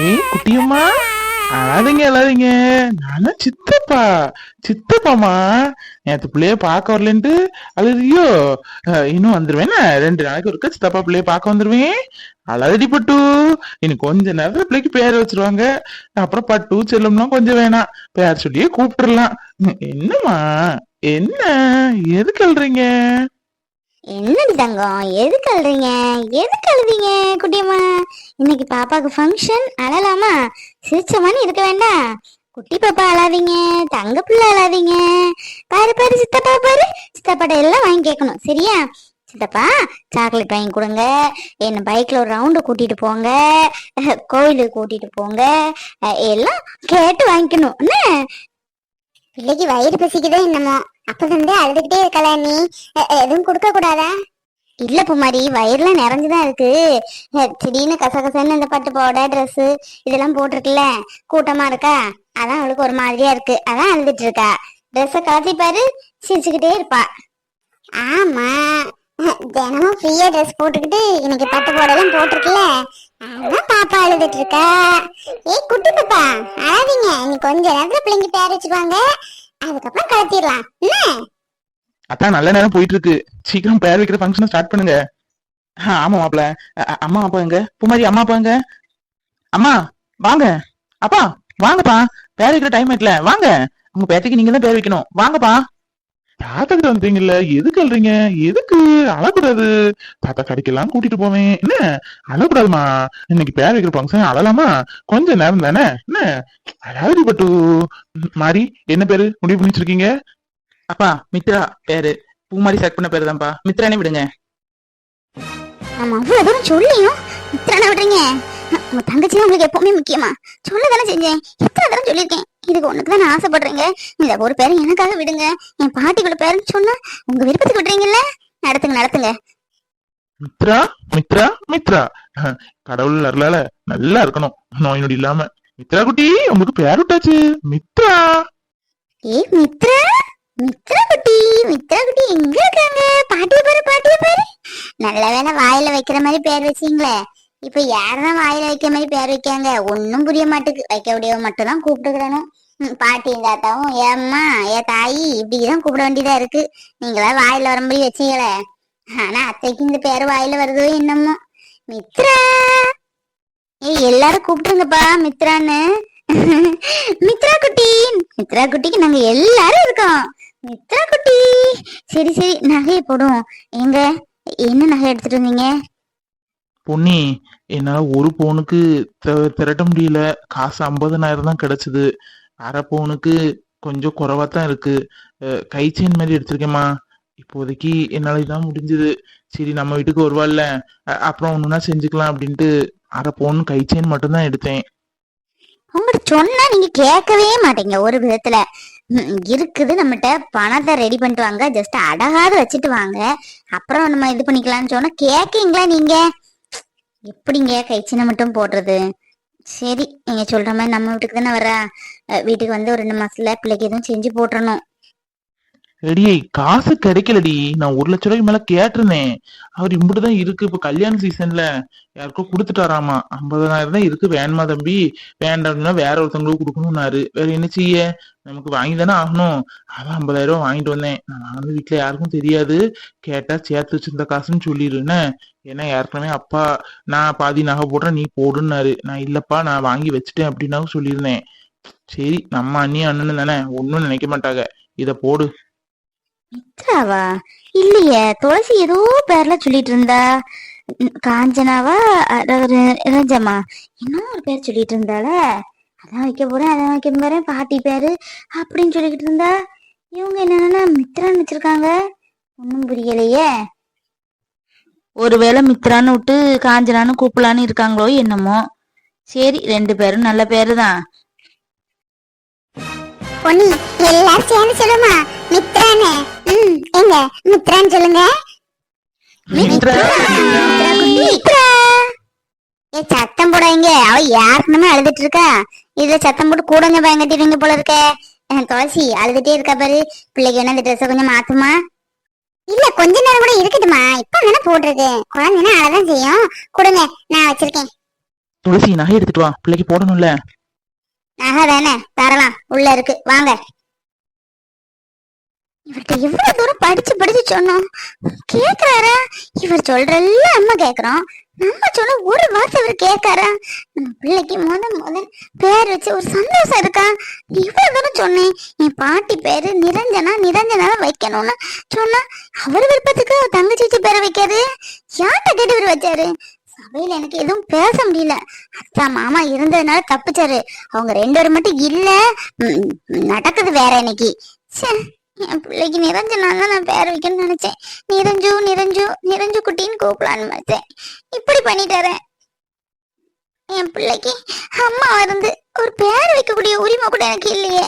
ஏய் குட்டியம்மா. அழாதீங்க அழாதீங்க நானும் சித்தப்பா. சித்தப்பாமா நேற்று பிள்ளைய பார்க்க வரலன்ட்டு அழுதியோ. இன்னும் வந்துருவேன் ரெண்டு நாளைக்கு ஒருக்கா சித்தப்பா பிள்ளைய பார்க்க வந்துருவேன். அழகடி பட்டு. இன்னும் கொஞ்ச நேரத்துல பிள்ளைக்கு பேர் வச்சிருவாங்க. அப்புறம் பட்டு செல்லும்லாம் கொஞ்சம் வேணாம். பேர் சொல்லியே கூப்பிட்டுறலாம். என்னம்மா என்ன? எதுக்கு எழுறீங்க என்னடி தங்கம்? எதுக்கு அழுறீங்க? எதுக்கு அழுதீங்க குட்டியம்மா? இன்னைக்கு பாப்பாக்கு ஃபங்க்ஷன் அழலாமா? சிரிச்சமான்னு இருக்க வேண்டாம். குட்டி பாப்பா அழாதீங்க தங்க பிள்ளை அழாதீங்க. பாரு பாரு சித்தப்பா பாரு. சித்தப்பாட்ட எல்லாம் வாங்கி கேட்கணும். சரியா? சித்தப்பா சாக்லேட் வாங்கி கொடுங்க. என்ன பைக்ல ஒரு ரவுண்டு கூட்டிட்டு போங்க. கோயிலுக்கு கூட்டிட்டு போங்க. எல்லாம் கேட்டு வாங்கிக்கணும். என்ன? பிள்ளைக்கு வயிறு பசிக்குதோ என்னமோ. அப்பதான் அழுதுகிட்டே இருக்கல நீ? எதுவும் கொடுக்க கூடாதா இல்ல பூமாரி வயிறுலாம் நிறைஞ்சுதான் இருக்கு. திடீர்னு கசகசன்னு இந்த பட்டு போட ட்ரெஸ் இதெல்லாம் போட்டிருக்குல்ல? கூட்டமா இருக்கா? அதான் அவளுக்கு ஒரு மாதிரியா இருக்கு. அதான் அழுதுட்டு இருக்கா. ட்ரெஸ்ஸ கலத்தி பாரு சிரிச்சுக்கிட்டே இருப்பா. ஆமா. தினமும் ஃப்ரீயா ட்ரெஸ் போட்டுக்கிட்டு இன்னைக்கு பட்டு போடலாம் போட்டிருக்குல்ல? அதான் பாப்பா அழுதுட்டு இருக்கா. ஏய் குட்டி பாப்பா அழாதீங்க. இன்னைக்கு கொஞ்ச நேரத்துல பிள்ளைங்க பேர் வச்சுக்குவாங்க அதுக்கப்புறம் கலத்திடலாம். என்ன? அதான் நல்ல நேரம் போயிட்டு இருக்கு சீக்கிரம் பேர் வைக்கிற ஃபங்க்ஷனை ஸ்டார்ட் பண்ணுங்க. ஆமா மாப்பிள அம்மா அப்பா எங்க? பூமாரி அம்மா அப்பா எங்க? அம்மா வாங்க. அப்பா வாங்கப்பா. பேர் வைக்கிற டைம் ஆயிட்டல. வாங்க. உங்க பேத்திக்கு நீங்க தான் பேர் வைக்கணும். வாங்கப்பா. தாத்தாக்கு வந்தீங்கல்ல எதுக்கு அல்றீங்க எதுக்கு? அழக்கூடாது தாத்தா கடைக்கெல்லாம் கூட்டிட்டு போவேன். என்ன? அழக்கூடாதுமா இன்னைக்கு பேர் வைக்கிற ஃபங்க்ஷன் அழலாமா? கொஞ்ச நேரம் தானே? என்ன? அழாது பட்டு. மாறி என்ன பேரு? முடிவு பண்ணி வச்சிருக்கீங்க அப்பா மித்ரா பேரு. பூ மாதிரி செலக்ட் பண்ண பேரு தான்ப்பா. மித்ரானே விடுங்க. நம்ம அவ்வளவு தூரம் சொல்லியும் இத்தனை விடுறீங்க. உங்க தங்கச்சி உங்களுக்கு எப்பவுமே முக்கியமா? சொல்ல தானே செஞ்சேன். எத்தனை தடவை சொல்லியிருக்கேன். இதுக்கு ஒண்ணுக்கு தான் ஆசைப்படுறீங்க. இந்த ஒரு பேரை எனக்காக விடுங்க. என் பாட்டிக்குள்ள பேருன்னு சொன்னா உங்க விருப்பத்துக்கு விடுறீங்கல்ல? நடத்துங்க நடத்துங்க. மித்ரா மித்ரா மித்ரா. கடவுள் அருளால நல்லா இருக்கணும். நோய் நொடி இல்லாம. மித்ரா குட்டி உங்களுக்கு பேர் விட்டாச்சு. மித்ரா. ஏ மித்ரா? மித்ரா குட்டி மித்ரா குட்டி எங்க இருக்காங்க? பாட்டிய பாரு பாட்டிய பாரு. நல்ல வேளை வாயில வைக்கிற மாதிரி பேர் வச்சீங்களே. இப்ப யாரதான் வாயில வைக்கிற மாதிரி பேர் வைக்காங்க? ஒன்னும் புரிய மாட்டுக்கு. வைக்க முடியவ மட்டும் தான் கூப்பிட்டுக்கிறணும் ம், பாட்டியும் தாத்தாவும் ஏம்மா ஏ தாயி இப்படிதான் கூப்பிட வேண்டியதா இருக்கு. நீங்களா வாயில வரும்படி வச்சீங்களே. ஆனா அத்தைக்கு இந்த பேர் வாயில வருதோ என்னமோ. மித்ரா! ஏ எல்லாரும் கூப்பிட்டுருங்கப்பா மித்ரான்னு. மித்ரா குட்டி மித்ரா குட்டிக்கு நாங்க எல்லாரும் இருக்கோம். மித்ரா குட்டி! சரி சரி நகையை போடும் எங்க என்ன நகை எடுத்துட்டு வந்தீங்க? பொன்னி என்னால ஒரு பவுனுக்கு திரட்ட முடியல. காசு ஐம்பதனாயிரம் தான் கிடைச்சது. அரை பவுனுக்கு கொஞ்சம் குறைவா தான் இருக்கு கை செயின் மாதிரி எடுத்திருக்கேம்மா. இப்போதைக்கு என்னால இதான் முடிஞ்சது. சரி நம்ம வீட்டுக்கு வருவாள்ல. அ- அப்புறம் ஒண்ணுனா செஞ்சுக்கலாம் அப்படின்ட்டு அரை பவுன் கை செயின் மட்டும் தான் எடுத்தேன். உங்கள்கிட்ட சொன்னா நீங்க கேட்கவே மாட்டீங்க ஒரு விதத்துல. இருக்குது நம்மகிட்ட பணத்தை ரெடி பண்ணிட்டு வாங்க. ஜஸ்ட் அடகாது வச்சுட்டு வாங்க. அப்புறம் நம்ம இது பண்ணிக்கலாம்னு சொன்னா கேக்கீங்களா நீங்க? எப்படிங்க கைச்சினை மட்டும் போடுறது? சரி நீங்க சொல்ற மாதிரி நம்ம வீட்டுக்கு தானே வர வீட்டுக்கு வந்து ஒரு ரெண்டு மாசத்துல பிள்ளைக்கு எதுவும் செஞ்சு போட்டுறணும். ரெடியை காசு கிடைக்கலடி. நான் ஒரு லட்ச ரூபாய்க்கு மேல கேட்டிருந்தேன். அவர் இம்புட்டுதான் இருக்கு. இப்ப கல்யாண சீசன்ல யாருக்கோ கொடுத்துட்டாராமா. ஐம்பதாயிரம் தான் இருக்கு. வேணுமா தம்பி? வேண்டாம்னா வேற ஒருத்தவங்களுக்கு கொடுக்கணும்னாரு. வேற என்ன செய்ய? நமக்கு வாங்கி தானே ஆகணும். அதான் ஐம்பதாயிரம் ரூபாய் வாங்கிட்டு வந்தேன். நான் வந்து வீட்டுல யாருக்கும் தெரியாது. கேட்டா சேர்த்து வச்சிருந்த காசுன்னு சொல்லிடுன்னு ஏன்னா ஏற்கனவே அப்பா நான் பாதி நகை போடுறேன் நீ போடுன்னாரு. நான் இல்லப்பா நான் வாங்கி வச்சுட்டேன் அப்படின்னாவும் சொல்லியிருந்தேன். சரி நம்ம அண்ணி அண்ணன் தானே. ஒன்னும் நினைக்க மாட்டாங்க. இத போடு. மித்ராவா இல்லையே துளசி ஏதோ பேர்ல சொல்லிட்டு இருந்தா காஞ்சனாவா ரஞ்சம்மா ரஞ்சமா இன்னும் ஒரு பேர் சொல்லிட்டு இருந்தால அதான் வைக்க போறேன் அதான் வைக்க போறேன் பாட்டி பேரு அப்படின்னு சொல்லிக்கிட்டு இருந்தா இவங்க என்னன்னா மித்ரான்னு வச்சிருக்காங்க. ஒன்றும் புரியலையே. ஒருவேளை மித்ரான்னு விட்டு காஞ்சனான்னு கூப்பிடலான்னு இருக்காங்களோ என்னமோ. சரி ரெண்டு பேரும் நல்ல பேரு தான் பொன்னி எல்லாரும் சேர்ந்து சொல்லுமா. மித்ரான்னு ம் எங்க மித்ரான்னு சொல்லுங்க. ஏ சத்தம் போடாதீங்க அவ யாருக்குமே அழுதுட்டு இருக்கா? இதுல சத்தம் போட்டு கூடங்க பயங்கட்டிடுவீங்க போல இருக்க. துளசி அழுதுட்டே இருக்கா பாரு. பிள்ளைக்கு என்ன இந்த ட்ரெஸ் கொஞ்சம் மாத்துமா? இல்ல கொஞ்ச நேரம் கூட இருக்கட்டுமா? இப்ப தானே போட்டிருக்கு. குழந்தைன்னா அழதான் செய்யும். கொடுங்க நான் வச்சிருக்கேன். துளசி நகை எடுத்துட்டு வா. பிள்ளைக்கு போடணும்ல. நகை தானே? தரலாம். உள்ள இருக்கு. வாங்க. இவர்கிட்ட எவ்வளவு தூரம் படிச்சு படிச்சு சொன்னோம். கேக்குறாரா? இவர் சொல்றல்ல அம்மா கேக்குறோம். நம்ம சொன்ன ஒரு வார்த்தை இவர் கேட்காரா? நம்ம பிள்ளைக்கு முத முத பேர் வச்சு ஒரு சந்தோஷம் இருக்கா? இவ்வளவு தூரம் சொன்னேன். என் பாட்டி பேரு நிரஞ்சனா நிரஞ்சனா வைக்கணும்னு. சொன்னா அவர் விருப்பத்துக்கு தங்கச்சி வச்சு பேரை வைக்காரு யார்கிட்ட கேட்டு இவர் வச்சாரு? சபையில எனக்கு எதுவும் பேச முடியல. அத்தா மாமா இருந்ததுனால தப்பிச்சாரு. அவங்க ரெண்டு பேரும் மட்டும் இல்ல. நடக்குது வேற இன்னைக்கு. ச்சே, என் பிள்ளைக்கு நிரஞ்சனா தான் நான் பேர் வைக்கணும்னு நினைச்சேன். நிரஞ்சு நிரஞ்சு நிரஞ்சு குட்டின்னு கூப்பிடலான்னு நினைச்சேன். இப்படி பண்ணிட்டாரேன் என் பிள்ளைக்கு அம்மா இருந்து ஒரு பேர் வைக்கக்கூடிய உரிமை கூட எனக்கு இல்லையே.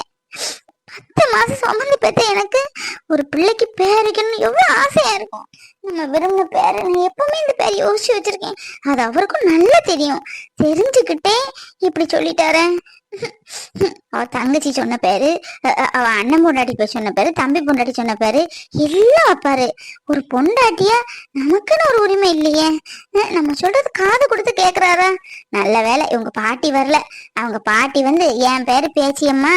பத்து மாசம் சுமந்து பெத்த எனக்கு ஒரு பிள்ளைக்கு பேர் வைக்கணும்னு எவ்வளவு ஆசையா இருக்கும். நம்ம விரும்பின பேரை நான் எப்பவுமே இந்த பேர் யோசிச்சு வச்சிருக்கேன். அது அவருக்கும் நல்லா தெரியும். தெரிஞ்சுக்கிட்டே இப்படி சொல்லிட்டாரே? அவ தங்கச்சி சொன்ன பேரு அவ அண்ணன் பொண்டாட்டி போய் சொன்ன பேரு தம்பி பொண்டாட்டி சொன்ன பேரு எல்லாம் வைப்பாரு ஒரு பொண்டாட்டியா நமக்குன்னு ஒரு உரிமை இல்லையே. நம்ம சொல்றது காது கொடுத்து கேக்குறாரா? நல்ல வேளை இவங்க பாட்டி வரல. அவங்க பாட்டி வந்து என் பேரு பேச்சியம்மா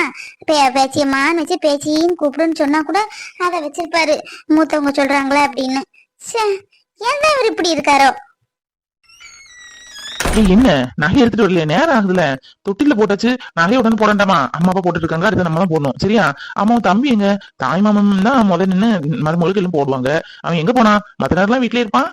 பே பேச்சியம்மான்னு வச்சு பேச்சின்னு கூப்பிடுன்னு சொன்னா கூட அதை வச்சிருப்பாரு. மூத்தவங்க சொல்றாங்களே அப்படின்னு. ச்சே ஏன் தான் இவர் இப்படி இருக்காரோ? என்ன? நகை எடுத்துட்டு வரல நேரம் ஆகுதுல தொட்டில போட்டாச்சு நகையை உடனே போடண்டாமா? அம்மா அப்பா போட்டுட்டு இருக்காங்க அடுத்து நம்ம தான் போடணும். சரியா? அம்மாவும் தம்பி எங்க? தாய் மாமன் தான் முதல்ல நின்று மருமகளுக்கு எல்லாம் போடுவாங்க. அவன் எங்க போனா? மத்த நேரம்லாம் வீட்லயே இருப்பான்?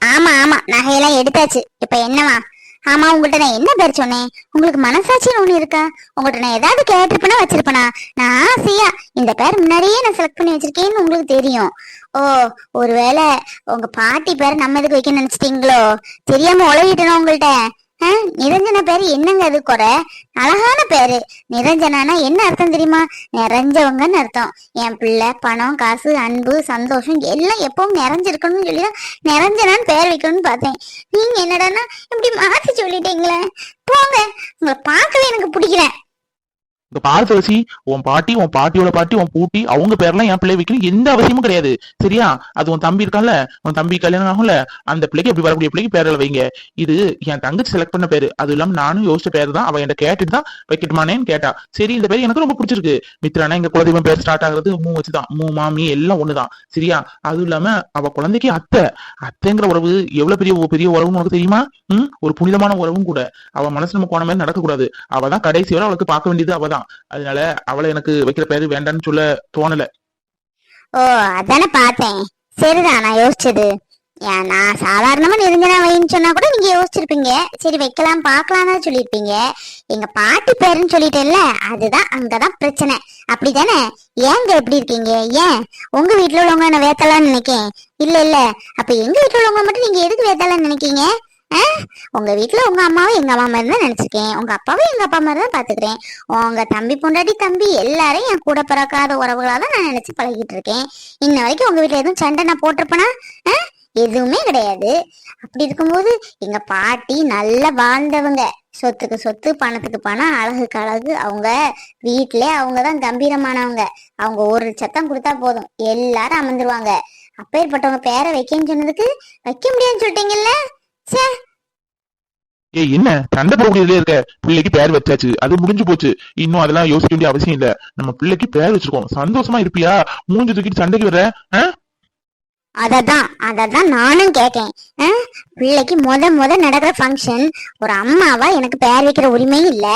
ஆமா ஆமா. நகையெல்லாம் எடுத்தாச்சு. இப்ப என்னவா? ஆமா உங்கள்ட்ட நான் என்ன பேர் சொன்னேன்? உங்களுக்கு மனசாட்சின்னு ஒண்ணு இருக்கா? உங்கள்ட்ட நான் ஏதாவது கேட்டிருப்பேனா வச்சிருப்பேனா? நான் ஆசையா இந்த பேர் முன்னாடியே நான் செலக்ட் பண்ணி வச்சிருக்கேன்னு உங்களுக்கு தெரியும். ஓ ஒருவேளை உங்க பாட்டி பேரை நம்ம எதுக்கு வைக்க நினைச்சிட்டீங்களோ? தெரியாம உழவிட்டணும் உங்கள்ட்ட? நிரஞ்சன பேரு என்னங்க அது குறை? அழகான பேரு. நிரஞ்சனானா என்ன அர்த்தம் தெரியுமா? நிறைஞ்சவங்கன்னு அர்த்தம். என் பிள்ளை பணம் காசு அன்பு சந்தோஷம் எல்லாம் எப்பவும் நிறைஞ்சிருக்கணும்னு சொல்லி தான் நிரஞ்சனான்னு பேர் வைக்கணும்னு பார்த்தேன். நீங்க என்னடான்னா இப்படி மாத்தி சொல்லிட்டீங்களே? போங்க. உங்களை பார்க்கவே எனக்கு பிடிக்கிறேன் இந்த பால் துளசி உன் பாட்டி உன் பாட்டியோட பாட்டி உன் பூட்டி அவங்க பேர்லாம் என் பிள்ளை வைக்கணும். எந்த அவசியமும் கிடையாது. சரியா? அது உன் தம்பி இருக்கான்ல உன் தம்பி கல்யாணம் ஆகும்ல அந்த பிள்ளைக்கு எப்படி வரக்கூடிய பிள்ளைக்கு பேரில் வைங்க. இது என் தங்கச்சி செலக்ட் பண்ண பேரு. அது இல்லாம நானும் யோசிச்ச பேர் தான் அவன் என்கிட்ட கேட்டுட்டு தான் வைக்கட்டுமானேன்னு கேட்டா. சரி இந்த பேர் எனக்கு ரொம்ப பிடிச்சிருக்கு. மித்ரானா எங்க குலதெய்வம் பேர் ஸ்டார்ட் ஆகுறது மூ வச்சுதான். மூ மாமி எல்லாம் ஒண்ணுதான். சரியா? அதுவும் இல்லாம அவ குழந்தைக்கு அத்தை. அத்தைங்கிற உறவு எவ்வளவு பெரிய பெரிய உறவுன்னு உனக்கு தெரியுமா? ம்? ஒரு புனிதமான உறவும் கூட. அவ மனசு நம்ம போன மாதிரி நடக்கக்கூடாது. அவ தான் கடைசி வரை அவளுக்கு பார்க்க வேண்டியது அவதான். தான் அதனால அவளை எனக்கு வைக்கிற பேரு வேண்டாம்னு சொல்ல தோணல. ஓ அதானே பார்த்தேன். சரிதான் நான் யோசிச்சது. நான் சாதாரணமா நிரஞ்சனா வைன்னு சொன்னா கூட நீங்க யோசிச்சிருப்பீங்க. சரி வைக்கலாம் பார்க்கலாம்னு சொல்லியிருப்பீங்க. எங்க பாட்டி பேருன்னு சொல்லிட்டேன்ல அதுதான் அங்கதான் பிரச்சனை. அப்படிதானே? ஏங்க எப்படி இருக்கீங்க? ஏன்? உங்க வீட்டுல உள்ளவங்க நான் வேத்தலாம்னு நினைக்கேன்? இல்ல இல்ல. அப்ப எங்க வீட்டுல உள்ளவங்க மட்டும் நீங்க எதுக்கு வேத்தலாம்னு நினைக்கீங்க? உங்க வீட்டுல உங்க அம்மாவும் எங்க அம்மா மாதிரி தான் நினைச்சிருக்கேன் உங்க அப்பாவும் எங்க அப்பா மாதிரி தான் பாத்துக்கிறேன். உங்க தம்பி பொண்டாட்டி தம்பி எல்லாரும் என் கூட பிறக்காத உறவுகளா தான் நான் நினைச்சு பழகிட்டு இருக்கேன். இன்ன வரைக்கும் உங்க வீட்டுல எதுவும் சண்டை நான் போட்டிருப்பேனா? ஆ? எதுவுமே கிடையாது. அப்படி இருக்கும்போது எங்க பாட்டி நல்லா வாழ்ந்தவங்க. சொத்துக்கு சொத்து பணத்துக்கு பணம் அழகுக்கு அழகு. அவங்க வீட்டிலே அவங்க தான் கம்பீரமானவங்க. அவங்க ஒரு சத்தம் கொடுத்தா போதும். எல்லாரும் அமர்ந்துருவாங்க. அப்பேற்பட்டவங்க பேரை வைக்கன்னு சொன்னதுக்கு வைக்க முடியாதுன்னு சொல்லிட்டீங்கல்ல? ச்சே. ஏய் என்ன? சண்டை போடக்கூடியதுல இருக்க. பிள்ளைக்கு பேர் வச்சாச்சு. அது முடிஞ்சு போச்சு. இன்னும் அதெல்லாம் யோசிக்க வேண்டிய அவசியம் இல்ல. நம்ம பிள்ளைக்கு பேர் வச்சிருக்கோம். சந்தோஷமா இருப்பியா? மூஞ்சி தூக்கிட்டு சண்டைக்கு வர அததான். அததான் நானும் கேட்டேன்? பிள்ளைக்கு முத முத நடக்கிற ஃபங்க்ஷன் ஒரு அம்மாவா எனக்கு பேர் வைக்கிற உரிமையும் இல்ல.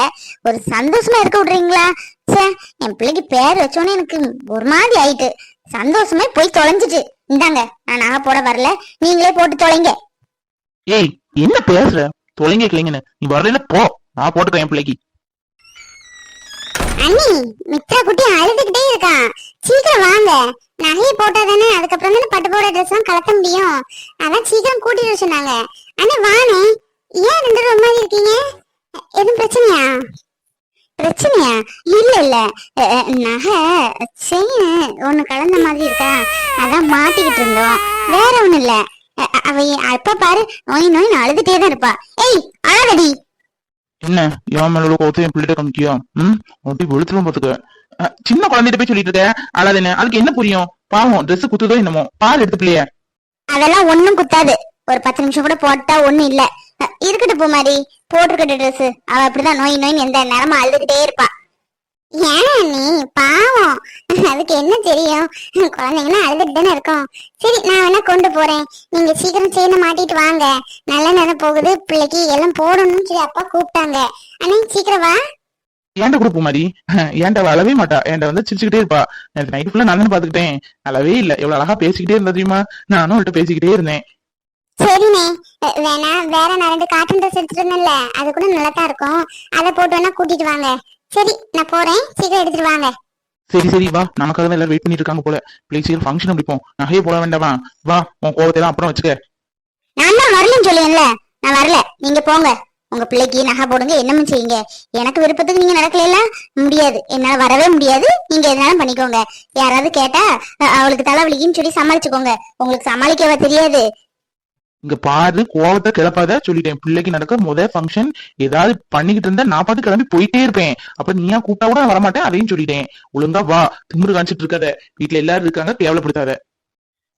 ஒரு சந்தோஷமா இருக்க விடுறீங்களா? ச்சே என் பிள்ளைக்கு பேர் வச்சோன்னே எனக்கு ஒரு மாதிரி ஆயிட்டு. சந்தோஷமே போய் தொலைஞ்சிட்டு இந்தாங்க நான் நகை போட வரல. நீங்களே போட்டு தொலைங்க. ஏய் என்ன பேசுற? தொலைங்க கிளைங்கன்னு. நீ வரல போ. நான் போட்டுக்கிறேன் என் பிள்ளைக்கு. அண்ணி மித்ரா குட்டி அழுதுகிட்டே இருக்கான் சீக்கிரம் வாங்க. நகையை போட்டாதானே அதுக்கப்புறம் தானே பட்டு போட ட்ரெஸ் எல்லாம் கலக்க முடியும். அதான் சீக்கிரம் கூட்டிட்டு சொன்னாங்க. அண்ணா வானே ஏன் ரெண்டு பேரும் மாதிரி இருக்கீங்க? எதுவும் பிரச்சனையா? பிரச்சனையா? இல்ல இல்ல. நகை செயின் ஒண்ணு கலந்த மாதிரி இருக்கா? அதான் மாட்டிக்கிட்டு இருந்தோம். வேற ஒண்ணு இல்ல. அவ எப்ப பாரு நோய் நோய் அழுதுட்டே தான் இருப்பா. ஏய் அழாதடி. என்ன என் மேல கோத்து என் பிள்ளைகிட்ட காமிக்கியா? ம்? ஒட்டி வெளுத்துலும் பாத்துக்க அஹ், சின்ன குழந்தைகிட்ட போய் சொல்லிட்டு இருக்க அழாது என்ன அதுக்கு என்ன புரியும்? பாவம் ட்ரெஸ் குத்துதோ என்னமோ. பால் எடுத்து பிள்ளைய அதெல்லாம் ஒண்ணும் குத்தாது. ஒரு பத்து நிமிஷம் கூட போட்டா ஒண்ணும் இல்ல. அஹ், இருக்கட்டும் பூமாரி. போட்டிருக்கட்டும் ட்ரெஸ் அவ அப்படிதான் நோய் நோய் எந்த நேரமும் அழுதுகிட்டே இருப்பா. ஏன் நீ பாவம். அதுக்கு என்ன தெரியும்? குழந்தைங்கன்னா அழுதுட்டு தானே இருக்கும். சரி நான் வேணா கொண்டு போறேன். நீங்க சீக்கிரம் சேர்ந்து மாட்டிட்டு வாங்க. நல்ல நேரம் போகுது. பிள்ளைக்கு எல்லாம் போடணும்னு சொல்லி அப்பா கூப்பிட்டாங்க. அண்ணே சீக்கிரம் வா. ஏன்ட்ட கூட பூமாரி ஏன்ட்ட அவ அழவே மாட்டா? என்கிட்ட வந்து சிரிச்சுக்கிட்டே இருப்பா? நேற்று நைட் ஃபுல்லா நான் தானே பாத்துக்கிட்டேன் அழவே இல்ல. எவ்வளவு அழகா பேசிக்கிட்டே இருந்தா தெரியுமா? நானும் அவள்கிட்ட பேசிக்கிட்டே இருந்தேன். சரிண்ணே. வேணா வேற நான் ரெண்டு காட்டன் ட்ரெஸ் எடுத்துட்டு இருந்தேன்ல அது கூட நல்லா தான் இருக்கும். அதை போட்டு வேணா கூட்டிட்டு வாங்க. சரி நான் போறேன். சீக்கிரம் எடுத்துட்டு வாங்க. சரி சரி வா. நமக்காக தான் எல்லாரும் வெயிட் பண்ணிட்டு இருக்காங்க போல. பிளீஸ் சீக்கிரம் ஃபங்க்ஷன் முடிப்போம் நகையே போட வேண்டாமா வா. உன் கோவத்தை அப்புறம் வச்சுக்க. நான் தான் வரலன்னு சொல்லுவேன்ல நான் வரல. நீங்க போங்க. உங்க பிள்ளைக்கு நகை போடுங்க. என்னமும் செய்யுங்க? எனக்கு விருப்பத்துக்கு நீங்க நடக்கல முடியாது. என்னால வரவே முடியாது. நீங்க எதனாலும் பண்ணிக்கோங்க. யாராவது கேட்டா அவளுக்கு தலைவலிக்குன்னு சொல்லி சமாளிச்சுக்கோங்க. உங்களுக்கு சமாளிக்கவா தெரியாது. இங்க பாரு கோவத்தை கிளப்பாத சொல்லிட்டேன். பிள்ளைக்கு நடக்க முத ஃபங்க்ஷன் ஏதாவது பண்ணிக்கிட்டு இருந்தா நான் பார்த்து கிளம்பி போயிட்டே இருப்பேன். அப்ப நீயா கூப்பிட்டா கூட நான் வரமாட்டேன்? அதையும் சொல்லிட்டேன். ஒழுங்கா வா. திமிரு காமிச்சிட்டு இருக்காத. வீட்டுல எல்லாரும் இருக்காங்க தேவைப்படுத்தாத.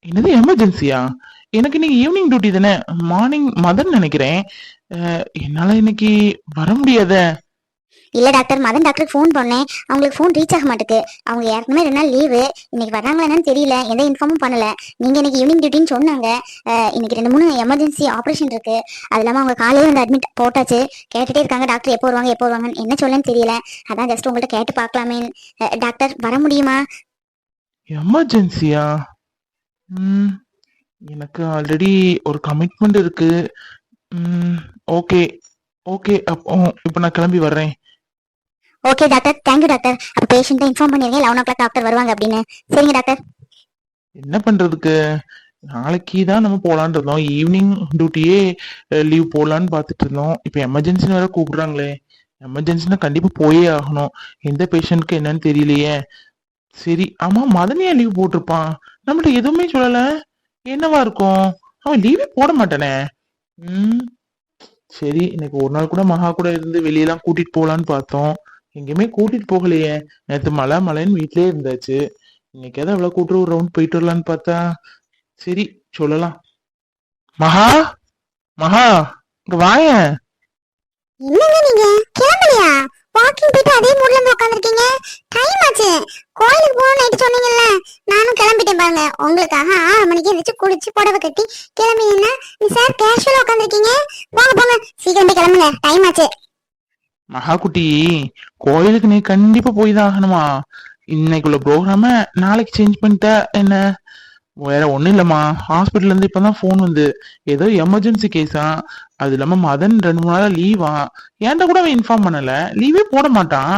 என்னது எமர்ஜென்சியா எனக்கு இன்னைக்கு ஈவினிங் டியூட்டி தானே? மார்னிங் மதர் நினைக்கிறேன். என்னால இன்னைக்கு வர முடியாத. இல்லை டாக்டர் மதன் டாக்டருக்கு ஃபோன் பண்ணேன். அவங்களுக்கு ஃபோன் ரீச் ஆக மாட்டேக்கு. அவங்க ஏற்கனவே ரெண்டு நாள் லீவு இன்னைக்கு வர்றாங்களா என்னன்னு தெரியல. எந்த இன்ஃபார்மும் பண்ணல. நீங்கள் இன்னைக்கு ஈவினிங் டியூட்டின்னு சொன்னாங்க. இன்னைக்கு ரெண்டு மூணு எமர்ஜென்சி ஆப்ரேஷன் இருக்கு. அது இல்லாமல் அவங்க காலையில் வந்து அட்மிட் போட்டாச்சு. கேட்டுட்டே இருக்காங்க. டாக்டர் எப்போ வருவாங்க எப்போ வருவாங்கன்னு என்ன சொல்லன்னு தெரியல. அதான் ஜஸ்ட் உங்கள்கிட்ட கேட்டு பார்க்கலாமே டாக்டர் வர முடியுமா? எமர்ஜென்சியா ம் எனக்கு ஆல்ரெடி ஒரு கமிட்மெண்ட் இருக்கு. ம் ஓகே ஓகே அப்போ இப்போ நான் கிளம்பி வர்றேன். ஓகே டாக்டர் தேங்க்யூ டாக்டர் அப்ப பேஷண்ட்டை இன்ஃபார்ம் பண்ணிருங்க. லெவன் ஓ கிளாக் டாக்டர் வருவாங்க அப்படின்னு. சரிங்க டாக்டர் என்ன பண்றதுக்கு? நாளைக்கு தான் நம்ம போலான்னு இருந்தோம். ஈவினிங் டியூட்டியே லீவ் போடலான்னு பார்த்துட்டு இருந்தோம். இப்போ எமர்ஜென்சின்னு வேற கூப்பிடுறாங்களே. எமர்ஜென்சினா கண்டிப்பா போயே ஆகணும். எந்த பேஷண்ட்க்கு என்னன்னு தெரியலையே. சரி ஆமா மதனியா லீவ் போட்டிருப்பான்? நம்மள்ட்ட எதுவுமே சொல்லல. என்னவா இருக்கும்? அவன் லீவே போட மாட்டானே. ம். சரி இன்னைக்கு ஒரு நாள் கூட மகா கூட இருந்து வெளியெல்லாம் கூட்டிட்டு போலான்னு பார்த்தோம். எங்கேயுமே கூட்டிட்டு போகலையே. நேற்று மழை மழைன்னு வீட்லயே இருந்தாச்சு. இன்னைக்கு ஏதாவது அவ்வளவு கூட்டு ஒரு ரவுண்ட் போயிட்டு வரலான்னு பார்த்தா சரி சொல்லலாம். மகா மகா இங்க வாயேன். என்னங்க நீங்க? கிளம்பலையா? வாக்கிங் போயிட்டு அதே மூட்ல இருந்து உட்காந்துருக்கீங்க டைம் ஆச்சு. கோயிலுக்கு போகணும் நைட்டு சொன்னீங்கல்ல நானும் கிளம்பிட்டேன் பாருங்க. உங்களுக்காக ஆறு மணிக்கு எந்திரிச்சு குளிச்சு புடவை கட்டி கிளம்பிங்கன்னா நீ சார் கேஷுவலா உட்காந்துருக்கீங்க போங்க போங்க. சீக்கிரம் போய் கிளம்புங்க. டைம் ஆச்சு. மகா குட்டி கோயிலுக்கு நீ கண்டிப்பா போய் தான் ஆகணுமா? இன்னைக்குள்ள ப்ரோக்ராம நாளைக்கு சேஞ்ச் பண்ணிட்டா என்ன? வேற ஒண்ணும் இல்லம்மா. ஹாஸ்பிட்டல்ல இருந்து இப்பதான் போன் வந்து. ஏதோ எமர்ஜென்சி கேஸா அது இல்லாம மதன் ரெண்டு மூணு நாளா லீவா ஏன்ட்ட கூட அவன் இன்ஃபார்ம் பண்ணல? லீவே போட மாட்டான்.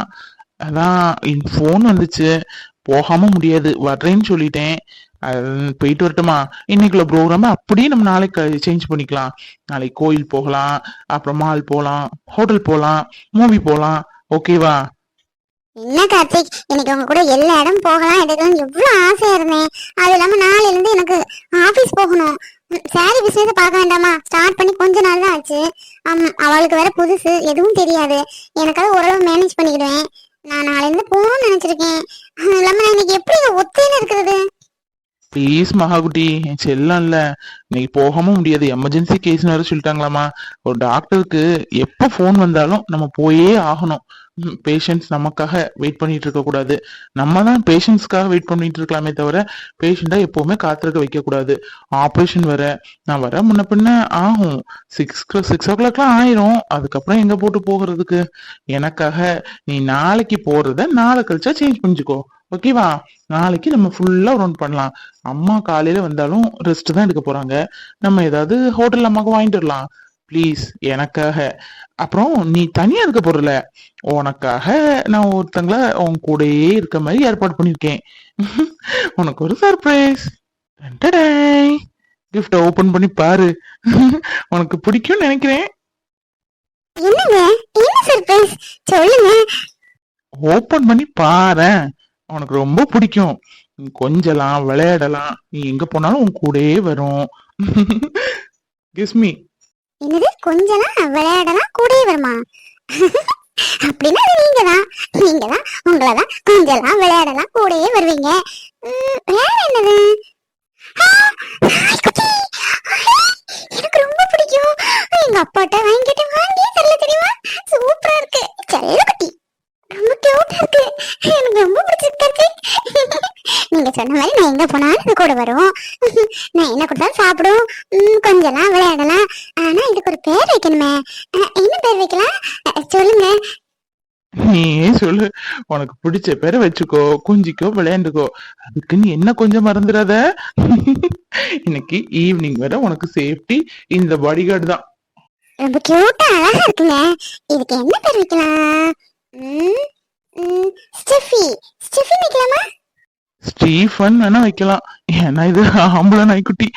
அதான் ஃபோன் வந்துச்சு. போகாம முடியாது. வர்றேன்னு சொல்லிட்டேன். அது போயிட்டு வரட்டுமா? இன்னைக்குள்ள ப்ரோக்ராம் அப்படியே நம்ம நாளைக்கு சேஞ்ச் பண்ணிக்கலாம். நாளைக்கு கோயில் போகலாம் அப்புறம் மால் போகலாம் ஹோட்டல் போகலாம் மூவி போகலாம் ஓகேவா என்ன கார்த்திக்? இன்னைக்கு உங்க கூட எல்லா இடம் போகலாம் எடுக்கலாம் எவ்வளவு ஆசையா இருந்தேன். அது இல்லாம நாளையில இருந்து எனக்கு ஆபீஸ் போகணும். சாரி பிசினஸ் பார்க்க வேண்டாமா? ஸ்டார்ட் பண்ணி கொஞ்ச நாள் தான் ஆச்சு. அவளுக்கு வேற புதுசு எதுவும் தெரியாது. எனக்காக ஓரளவு மேனேஜ் பண்ணிக்கிடுவேன். நான் நாளைல இருந்து போகணும்னு நினைச்சிருக்கேன். இல்லாம நான் இன்னைக்கு எப்படி ஒத்தையில இருக்கிறது? ப்ளீஸ் மகாகுட்டி என் செல்லம் இல்ல. இன்னைக்கு போகவும் முடியாது. எமர்ஜென்சி கேஸ்னு வேற சொல்லிட்டாங்களாமா. ஒரு டாக்டருக்கு எப்போ ஃபோன் வந்தாலும் நம்ம போயே ஆகணும். பேஷண்ட்ஸ் நமக்காக வெயிட் பண்ணிட்டு இருக்க கூடாது. நம்ம தான் பேஷண்ட்ஸ்க்காக வெயிட் பண்ணிட்டு இருக்கலாமே தவிர பேஷண்ட்டை எப்பவுமே காத்திருக்க வைக்க கூடாது. ஆப்ரேஷன் வர நான் வர முன்ன பின்ன ஆகும். சிக்ஸ் சிக்ஸ் ஓ கிளாக்லாம் ஆயிரும். அதுக்கப்புறம் எங்க போட்டு போகிறதுக்கு? எனக்காக நீ நாளைக்கு போறத நாளை கழிச்சா சேஞ்ச் பண்ணிக்கோ ஓகேவா நாளைக்கு நம்ம ஃபுல்லா ரவுண்ட் பண்ணலாம். அம்மா காலையில வந்தாலும் ரெஸ்ட் தான் எடுக்க போறாங்க. நம்ம ஏதாவது ஹோட்டல் அம்மாவுக்கு வாங்கிட்டு வரலாம். ப்ளீஸ் எனக்காக. அப்புறம் நீ தனியா இருக்க போறல. உனக்காக நான் ஒருத்தங்கள உன் கூடயே இருக்க மாதிரி ஏற்பாடு பண்ணிருக்கேன் உனக்கு ஒரு சர்ப்ரைஸ் கிஃப்ட ஓபன் பண்ணி பாரு. உனக்கு பிடிக்கும்னு நினைக்கிறேன். ஓபன் பண்ணி பாரேன் உனக்கு ரொம்ப பிடிக்கும். கொஞ்சலாம் விளையாடலாம். நீ எங்க போனாலும் உன் கூடயே வரும். கிஸ்மி என்னது கொஞ்சனா விளையாடலாம் கூடயே வருமா? அப்படின்னா அது நீங்க தான் நீங்க தான் உங்களை தான் கொஞ்சலாம் விளையாடலாம் கூடயே வருவீங்க. வேற என்னது? எனக்கு ரொம்ப பிடிக்கும். எங்க அப்பாட்ட வாங்கிட்டு வாங்கி செல்ல தெரியுமா? சூப்பரா இருக்கு. செல்ல குட்டி ரொம்ப கியூட்டா இருக்கு. எனக்கு ரொம்ப பிடிச்சிருக்கு. நீங்க சொன்ன மாதிரி நான் எங்க போனாலும் இது கூட வரும் நான் என்ன கொடுத்தாலும் சாப்பிடும் கொஞ்சலாம் விளையாடலாம். ஆனா இதுக்கு ஒரு பேர் வைக்கணுமே. என்ன பேர் வைக்கலாம்? சொல்லுங்க. நீயே சொல்லு. உனக்கு பிடிச்ச பேரை வச்சுக்கோ. குஞ்சிக்கோ விளையாண்டுக்கோ. அதுக்கு நீ என்ன கொஞ்சம் மறந்துடாத? இன்னைக்கு ஈவினிங் வரை உனக்கு சேஃப்டி இந்த பாடி கார்டு தான். ரொம்ப கியூட்டா அழகா இருக்குங்க. இதுக்கு என்ன பேர் வைக்கலாம்? ஸ்டெஃபி. ஸ்டெஃபி வைக்கலாமா? ஸ்டீஃபன் வேணா வைக்கலாம். ஏன்னா இது ஆம்பளை நாய்க்குட்டி.